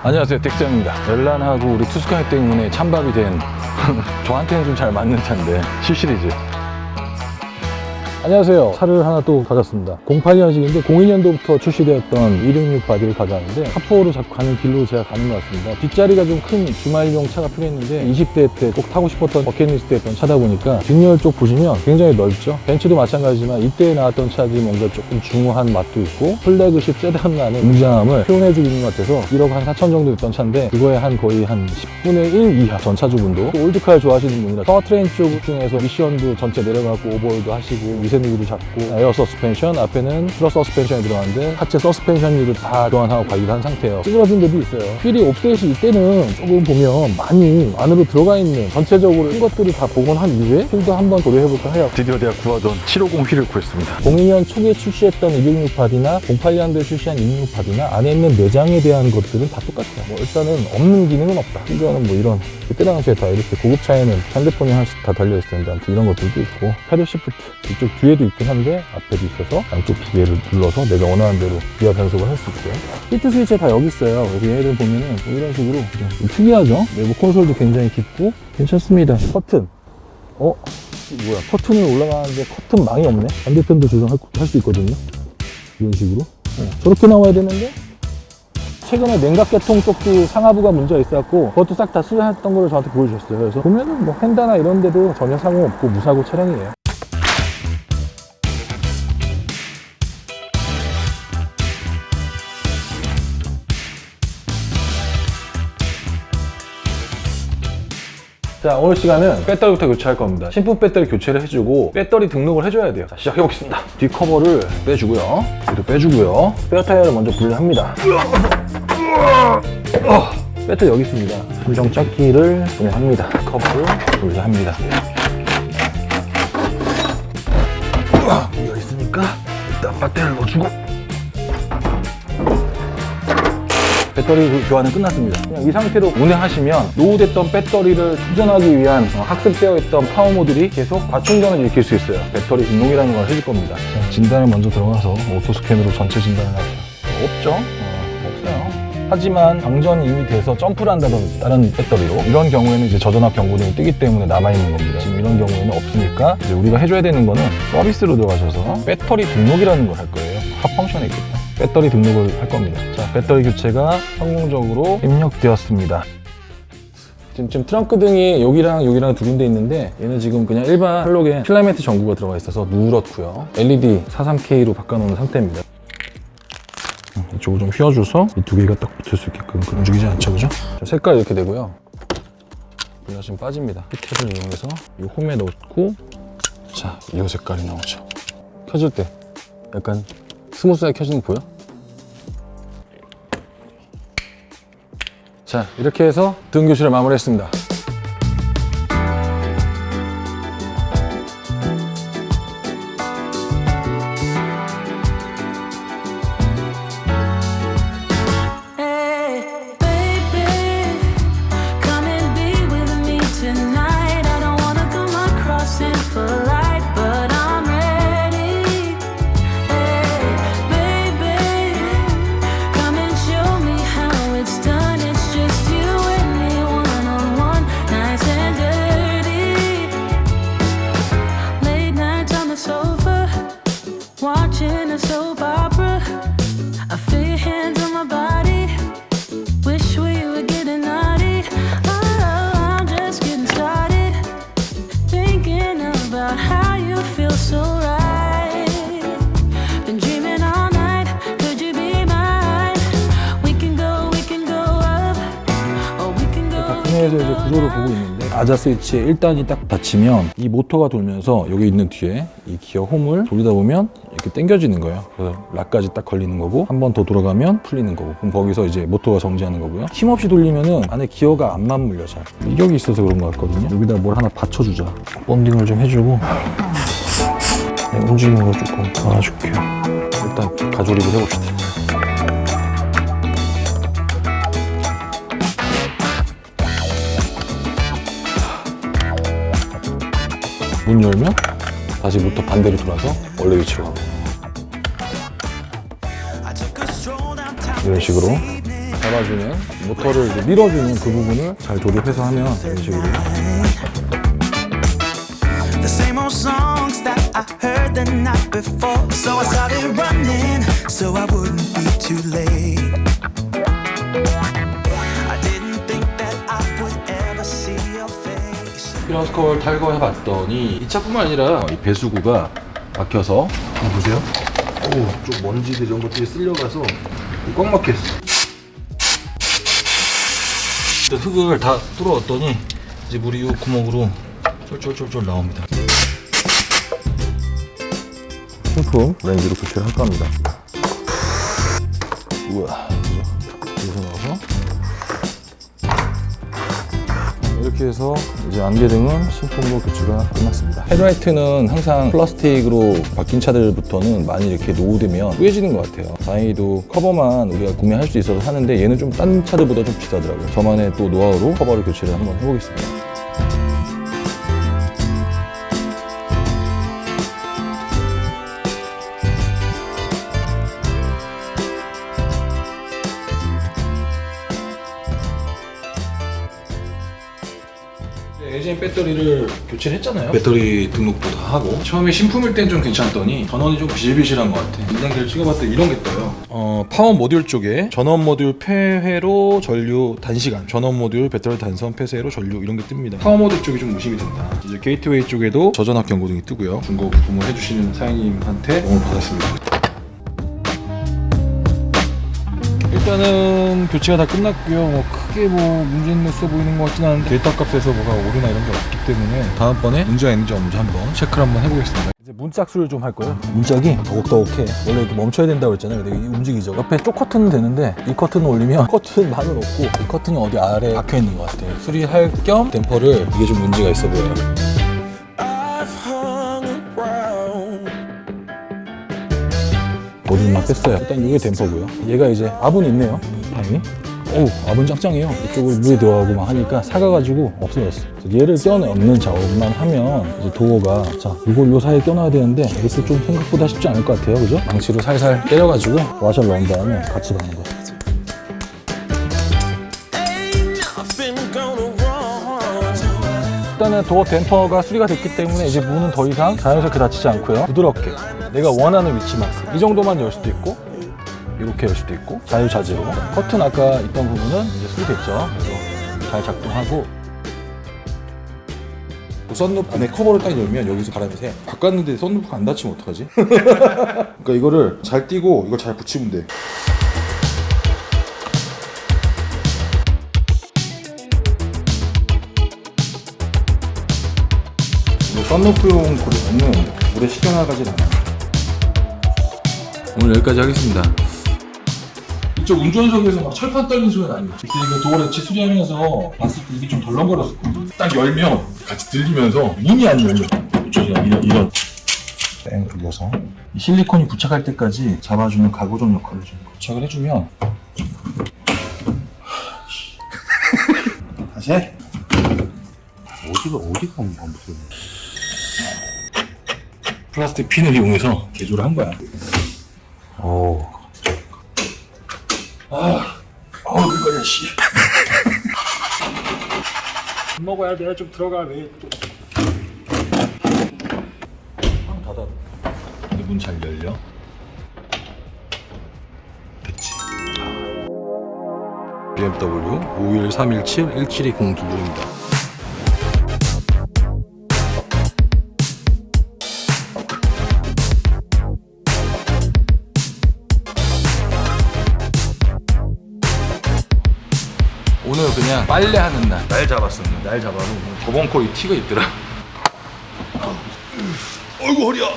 안녕하세요 덱스입니다. 렐란하고 우리 투스카이 때문에 찬밥이 된 저한테는 좀 잘 맞는 차인데 7시리즈 안녕하세요. 차를 하나 또 가졌습니다. 08년식인데 02년도부터 출시되었던 266 바디를 가져왔는데 카포로 자꾸 가는 길로 제가 가는 것 같습니다. 뒷자리가 좀 큰 주말용 차가 필요했는데 20대 때 꼭 타고 싶었던 버킷리스트였던 차다 보니까 뒷열 쪽 보시면 굉장히 넓죠? 벤츠도 마찬가지지만 이때 나왔던 차들이 뭔가 조금 중후한 맛도 있고 플래그십 세단만의 웅장함을 표현해주고 있는 것 같아서 1억 한 4천 정도 됐던 차인데 그거에 한 거의 한 10분의 1 이하 전차주분도 또 올드카를 좋아하시는 분이라 파워트레인 쪽 중에서 미션도 전체 내려가고 오버홀도 하시고 위세 누기도 잡고 에어 서스펜션 앞에는 트러 서스펜션이 들어가는데 하체 서스펜션류를 다 교환하고 관리를 한 상태예요. 찌그러진 데도 있어요. 휠이 옵셋이 이때는 조금 보면 많이 안으로 들어가 있는 전체적으로 큰 것들을 다 복원한 이후에 휠도 한번 고려해볼까 해요. 드디어 내가 구하던 750 휠을 구했습니다. 02년 초기에 출시했던 266 바디나 08년도에 출시한 266 바디나 안에 있는 내장에 대한 것들은 다 똑같아요. 뭐 일단은 없는 기능은 없다. 이거는 뭐 이런 그때 당시에 다 이렇게 고급차에는 핸드폰이 하나씩 다 달려있을 텐데 아무튼 이런 것들도 있고 패드 시프트. 이쪽 뒤에도 있긴 한데 앞에도 있어서 양쪽 기계를 눌러서 내가 원하는 대로 기아 변속을 할 수 있고요. 히트 스위치 다 여기 있어요. 여기 얘를 보면은 뭐 이런 식으로 좀 특이하죠? 내부 콘솔도 굉장히 깊고 괜찮습니다. 커튼. 어? 뭐야? 커튼이 올라가는데 커튼 망이 없네? 반대편도 조정할 수 있거든요. 이런 식으로. 어, 저렇게 나와야 되는데 최근에 냉각계통 쪽도 상하부가 문제가 있었고 그것도 싹 다 수리했던 거를 저한테 보여주셨어요. 그래서 보면은 뭐 펜다나 이런 데도 전혀 상호 없고 무사고 차량이에요 자 오늘 시간은 배터리부터 교체할 겁니다. 신품 배터리 교체를 해주고 배터리 등록을 해줘야 돼요. 자 시작해 보겠습니다. 뒤 커버를 빼주고요. 뒤도 빼주고요. 페어 타이어를 먼저 분리합니다. 어, 배터리 여기 있습니다. 순정 짝기를 분해합니다. 커버를 분리합니다. 여기 있으니까 일단 배터리를 넣어주고 배터리 그 교환은 끝났습니다. 그냥 이 상태로 운행하시면 노후됐던 배터리를 충전하기 위한 어, 학습되어 있던 파워 모듈이 계속 과충전을 일으킬 수 있어요. 배터리 등록이라는 걸 해줄 겁니다. 자, 진단을 먼저 들어가서 오토 스캔으로 전체 진단을 할게요. 없죠? 어, 없어요. 하지만 방전이 이미 돼서 점프를 한다든지 다른 배터리로 이런 경우에는 이제 저전압 경고등이 뜨기 때문에 남아있는 겁니다. 지금 이런 경우에는 없으니까 이제 우리가 해줘야 되는 거는 서비스로 들어가셔서 배터리 등록이라는 걸 할 거예요. 합 펑션에 있겠다. 배터리 등록을 할 겁니다. 자, 배터리 교체가 성공적으로 입력되었습니다. 지금, 지금 트렁크 등이 여기랑 여기랑 두 군데 있는데 얘는 지금 그냥 일반 할로겐 필라멘트 전구가 들어가 있어서 누렇고요. LED 43K로 바꿔놓은 상태입니다. 음, 이쪽을 좀 휘어줘서 이 두 개가 딱 붙을 수 있게끔 그 움직이지 않죠, 그죠? 자, 색깔 이렇게 되고요. 블러싱 빠집니다. 힙캡을 이용해서 이 홈에 넣고 자, 이 색깔이 나오죠. 켜줄 때 약간 스무스하게 켜지는 거 보여? 자, 이렇게 해서 등 교실을 마무리했습니다. 아자 스위치에 1단이 딱 닫히면 이 모터가 돌면서 여기 있는 뒤에 이 기어 홈을 돌리다 보면 이렇게 당겨지는 거예요. 그래서 락까지 딱 걸리는 거고 한 번 더 돌아가면 풀리는 거고 그럼 거기서 이제 모터가 정지하는 거고요. 힘없이 돌리면은 안에 기어가 안 맞물려 잘. 이격이 있어서 그런 것 같거든요. 여기다 뭘 하나 받쳐주자. 본딩을 좀 해주고 네, 움직이는 걸 조금 알아줄게요. 일단 가조립을 해봅시다. 문 열면 다시 모터 반대로 돌아서 원래 위치로 가고 이런 식으로 잡아주는 모터를 이제 밀어주는 그 부분을 잘 조립해서 하면 이런 식으로 too late. Face. 피런스컬 탈거해봤더니 이 차뿐만 아니라 이 배수구가 막혀서 이거 보세요. 오, 좀 먼지들 이런 것들이 쓸려가서 꽉 막혔어. 흙을 다 뚫어왔더니 이제 물이 이 구멍으로 쫄쫄쫄쫄 나옵니다. 신품 렌즈로 교체를 할 겁니다. 우와, 이렇게 해서 이제 안개등은 신품으로 교체가 끝났습니다. 헤드라이트는 항상 플라스틱으로 바뀐 차들부터는 많이 이렇게 노후되면 뿌얘지는 것 같아요. 다행히도 커버만 우리가 구매할 수 있어서 사는데 얘는 좀 딴 차들보다 좀 비싸더라고요. 저만의 또 노하우로 커버를 교체를 한번 해보겠습니다. 배터리를 교체를 했잖아요. 배터리 등록도 다 하고 처음에 신품일 땐 좀 괜찮더니 전원이 좀 비실비실한 것 같아. 인장기를 찍어봤더니 이런 게 떠요. 어, 파워 모듈 쪽에 전원 모듈 폐회로 전류 단시간, 전원 모듈 배터리 단선 폐쇄로 전류 이런 게 뜹니다. 파워 모듈 쪽이 좀 무심이 된다. 이제 게이트웨이 쪽에도 저전압 경고등이 뜨고요. 중고 부품을 해주시는 사장님한테 도움을 받았습니다. 일단은 교체가 다 끝났고요. 뭐 크게 뭐 문제는 있어 보이는 것 같진 않은데 데이터 값에서 뭐가 오류나 이런 게 없기 때문에 다음번에 문제가 있는지 없는지 한번 체크를 한번 해보겠습니다. 이제 문짝 수를 좀 할 거예요. 문짝이 더욱더욱해. 원래 이렇게 멈춰야 된다고 했잖아요. 근데 이게 움직이죠. 옆에 쪽 커튼은 되는데 이 커튼 올리면 커튼만은 없고 이 커튼이 어디 아래에 박혀 있는 것 같아요. 수리할 겸 댐퍼를 이게 좀 문제가 있어 보여요. 막 뺐어요. 일단 이게 댐퍼고요. 얘가 이제 압은 있네요. 다행히. 어우, 압은 짱짱해요. 이쪽으로 물이 들어가고 막 하니까 사가가지고 없어졌어. 얘를 껴넣는 작업만 하면 이제 도어가 자 이걸 요 사이에 껴놔야 되는데 이것도 좀 생각보다 쉽지 않을 것 같아요. 그죠? 망치로 살살 때려가지고 와셔를 넣은 다음에 같이 박는 wrong. 일단은 도어 댐퍼가 수리가 됐기 때문에 이제 문은 더 이상 자연스럽게 닫히지 않고요. 부드럽게 내가 원하는 위치만큼 이 정도만 열 수도 있고 이렇게 열 수도 있고 자유자재로 커튼 아까 있던 부분은 이제 수리됐죠. 그래서 잘 작동하고 썬루프 안에 커버를 딱 열면 여기서 바람이 새. 바꿨는데 썬루프가 안 닫히면 어떡하지? 그러니까 이거를 잘 띄고 이걸 잘 붙이면 돼. 이거 썬루프용 그릇은 물에 식혀나가진 않아요. 오늘 여기까지 하겠습니다. 이쪽 운전석에서 막 철판 떨리는 소리는 아니에요. 그때 이거 도어 래치 수리하면서 봤을 때 이게 좀 덜렁거렸었거든요. 딱 열면 같이 들리면서 문이 안 열려. 이쪽이 이런 이런. 뺑 돌려서 이 실리콘이 부착할 때까지 잡아주는 가고정 역할을 좀 부착을 해주면 다시 해. 어디가 어디가 안 붙어? 플라스틱 핀을 이용해서 개조를 한 거야. 오. 아, 어, 이거야, 씨. 밥 먹어야 내가 좀 들어가, 왜 또. 방 닫아. 문 잘 열려. 됐지. BMW 51317 1720두입니다. 빨래하는 날. 날 잡았었는데 날 잡아서 오늘 저번 코에 티가 있더라. 어이구 허리야.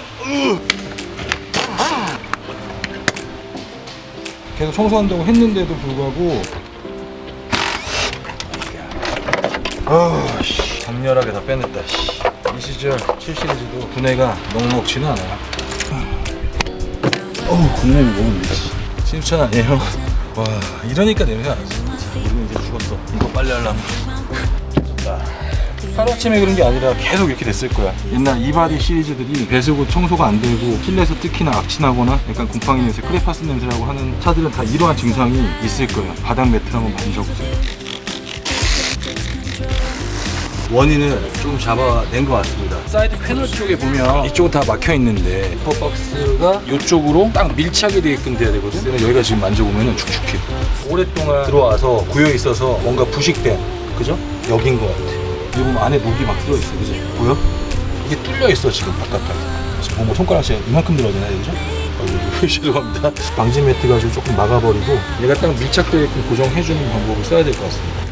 계속 청소한다고 했는데도 불구하고 아씨 강렬하게 다 빼냈다. 씨. 이 시절 7 시리즈도 분해가 넉넉지는 않아요. 어우 분해를 먹었네. 신수찬 아니에요? 와 이러니까 냄새 안 나지. 이제 죽었어. 이거 빨리 하려면. 좋다. 하루아침에 그런 게 아니라 계속 이렇게 됐을 거야. 옛날 이바디 시리즈들이 배수구 청소가 안 되고 실내에서 특히나 악취나거나 약간 곰팡이 냄새, 크레파스 냄새라고 하는 차들은 다 이러한 증상이 있을 거예요. 바닥 매트를 한번 만져보세요. 원인을 좀 잡아낸 것 같습니다. 사이드 패널 쪽에 보면 이쪽은 다 막혀 있는데 퍼박스가 이쪽으로 딱 밀착이 되게끔 돼야 되거든. 근데 여기가 지금 만져보면 축축해. 오랫동안 들어와서 고여 있어서 뭔가 부식된 그죠? 여긴 것 같아. 여기 보면 안에 녹이 막 들어 있어, 그지? 보여? 이게 뚫려 있어 지금 바깥까지. 지금 보면 손가락 제 이만큼 들어가잖아요, 그죠? 아이고, 죄송합니다. 방지 매트 가지고 조금 막아버리고 얘가 딱 밀착되게끔 고정해주는 방법을 써야 될 것 같습니다.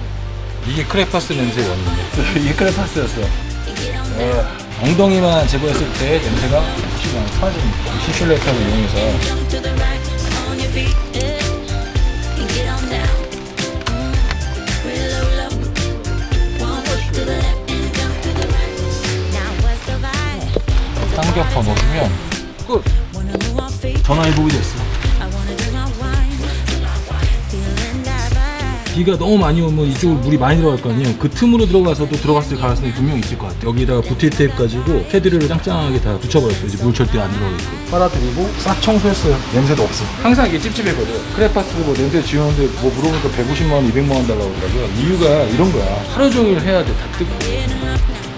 이게 크레파스 냄새 원인이에요. 이게 크레파스였어. 예. 엉덩이만 제거했을 때 냄새가 많이 사라집니다. 시슐레이터를 이용해서 on down. Real low, low. 비가 너무 많이 오면 이쪽으로 물이 많이 들어갈 거 아니에요. 그 틈으로 들어가서도 들어갔을 가능성이 분명히 있을 것 같아요. 여기다가 부티 테이프 가지고 패드를 짱짱하게 다 붙여버렸어요. 이제 물 절대 안 들어가게끔. 빨아들이고 싹 청소했어요. 냄새도 없어. 항상 이게 찝찝했거든. 크레파스 뭐 냄새 지우는데 뭐 물어보니까 150만 원, 200만 원 달라고 그러더라고요. 이유가 이런 거야. 하루 종일 해야 돼. 다 뜨고.